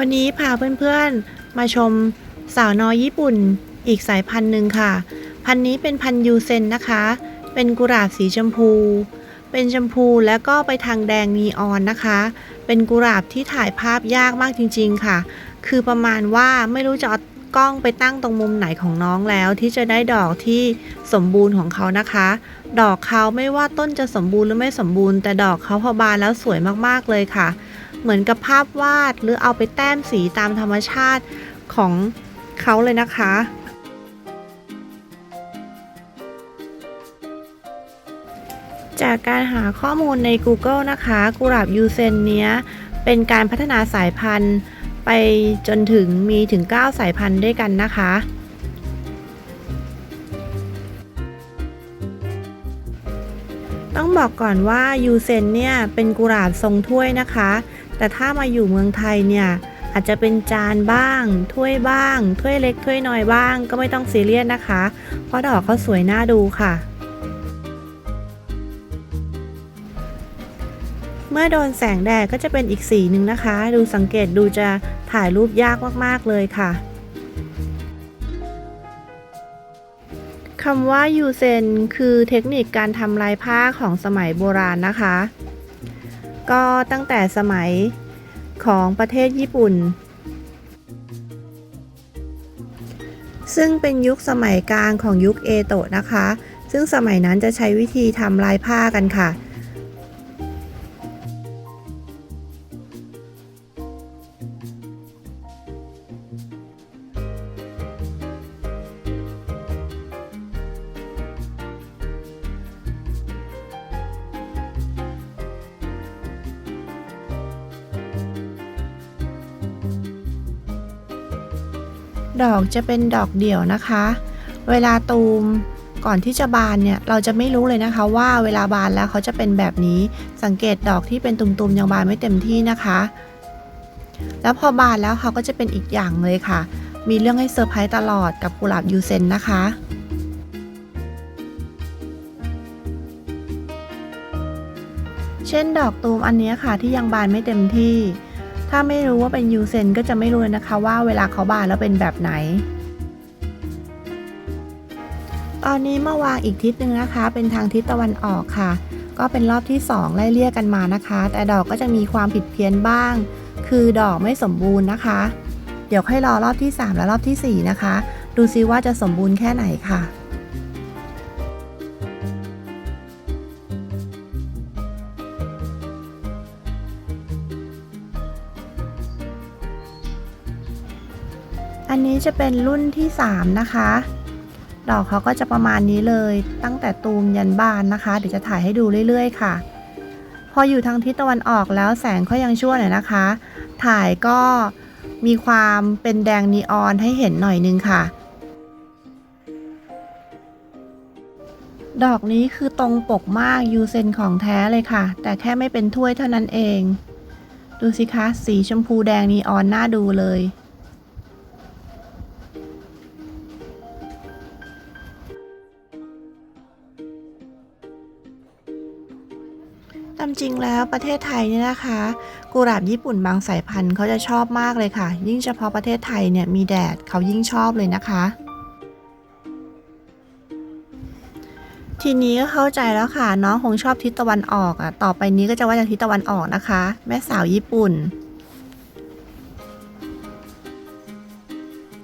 วันนี้พาเพื่อนๆ มาชมสาวน้อยญี่ปุ่นอีกสายพันธุ์หนึ่งค่ะ พันธุ์นี้เป็นพันธุ์ยูเซนนะคะ เป็นกุหลาบสีชมพู เป็นชมพูแล้วก็ไปทางแดงนีออนนะคะ เป็นกุหลาบที่ถ่ายภาพยากมากจริง ๆค่ะ คือประมาณว่าไม่รู้จะเอากล้องไปตั้งตรงมุมไหนของน้องแล้วที่จะได้ดอกที่สมบูรณ์ของเขานะคะ ดอกเขาไม่ว่าต้นจะสมบูรณ์หรือไม่สมบูรณ์ แต่ดอกเขาพอบานแล้วสวยมากๆเลยค่ะ เหมือนกับภาพวาดหรือเอาไปแต้มสีตามธรรมชาติของเขาเลยนะคะ จากการหาข้อมูลใน Google นะคะ กุหลาบยูเซนเนี้ยเป็นการพัฒนาสายพันธุ์ไปจนถึงมีถึง 9 สายพันธุ์ด้วยกันนะคะ ต้องบอกก่อนว่ายูเซนเนี่ยเป็นกุหลาบทรงถ้วยนะคะ แต่ถ้ามาอยู่เมืองไทยเนี่ยอาจจะเป็นจานบ้าง ถ้วยบ้าง ถ้วยเล็กถ้วยน้อยบ้าง ก็ไม่ต้องซีเรียสนะคะ เพราะดอกเขาสวยน่าดูค่ะ เมื่อโดนแสงแดดก็จะเป็นอีกสีหนึ่งนะคะ ดูสังเกตดูจะถ่ายรูปยากมากๆเลยค่ะคำว่ายูเซนคือเทคนิคการทำลายผ้าของสมัยโบราณนะคะ ก็ตั้งแต่สมัยของประเทศญี่ปุ่น ซึ่งเป็นยุคสมัยกลางของยุคเอโตะนะคะ ซึ่งสมัยนั้นจะใช้วิธีทำลายผ้ากันค่ะ ดอกจะเป็นดอกเดี่ยวนะคะ เวลาตูมก่อนที่จะบานเนี่ยเราจะไม่รู้เลยนะคะว่าเวลาบานแล้วเขาจะเป็นแบบนี้สังเกตดอกที่เป็นตุ่มๆยังบานไม่เต็มที่นะคะ แล้วพอบานแล้วเขาก็จะเป็นอีกอย่างเลยค่ะ มีเรื่องให้เซอร์ไพรส์ตลอดกับกุหลาบยูเซนนะคะเช่นดอกตูมอันนี้ค่ะที่ยังบานไม่เต็มที่ ถ้าไม่รู้ว่าเป็นยูเซนก็จะไม่รู้เลยนะคะว่าเวลาเขาบานแล้วเป็นแบบไหน ตอนนี้มาวางอีกทิศหนึ่งนะคะ เป็นทางทิศตะวันออกค่ะ ก็เป็นรอบที่ 2 ไล่เลี่ยกันมานะคะ แต่ดอกก็จะมีความผิดเพี้ยนบ้าง คือดอกไม่สมบูรณ์นะคะ เดี๋ยวให้รอรอบที่ 3 และรอบทีสี่ 4 นะคะ ดูซิว่าจะสมบูรณ์แค่ไหนค่ะ อันนี้จะเป็นรุ่นที่3นะคะ ดอกเขาก็จะประมาณนี้เลย ตั้งแต่ตูมยันบานนะคะ เดี๋ยวจะถ่ายให้ดูเรื่อยๆ ค่ะ พออยู่ทางทิศตะวันออกแล้วแสงเขายังชั่วหน่อยนะคะ ถ่ายก็มีความเป็นแดงนีออนให้เห็นหน่อยนึงค่ะ ดอกนี้คือตรงปกมากยูเซนของแท้เลยค่ะ แต่แค่ไม่เป็นถ้วยเท่านั้นเอง ดูสิคะ สีชมพูแดงนีออนน่าดูเลย ตามจริงแล้วประเทศไทยเนี่ยนะคะ กุหลาบญี่ปุ่นบางสายพันธุ์เขาจะชอบมากเลยค่ะ ยิ่งเฉพาะประเทศไทยเนี่ยมีแดดเขายิ่งชอบเลยนะคะ ทีนี้ก็เข้าใจแล้วค่ะ น้องคงชอบทิศตะวันออกอะต่อไปนี้ก็จะว่าจากทิศตะวันออกนะคะ แม่สาวญี่ปุ่น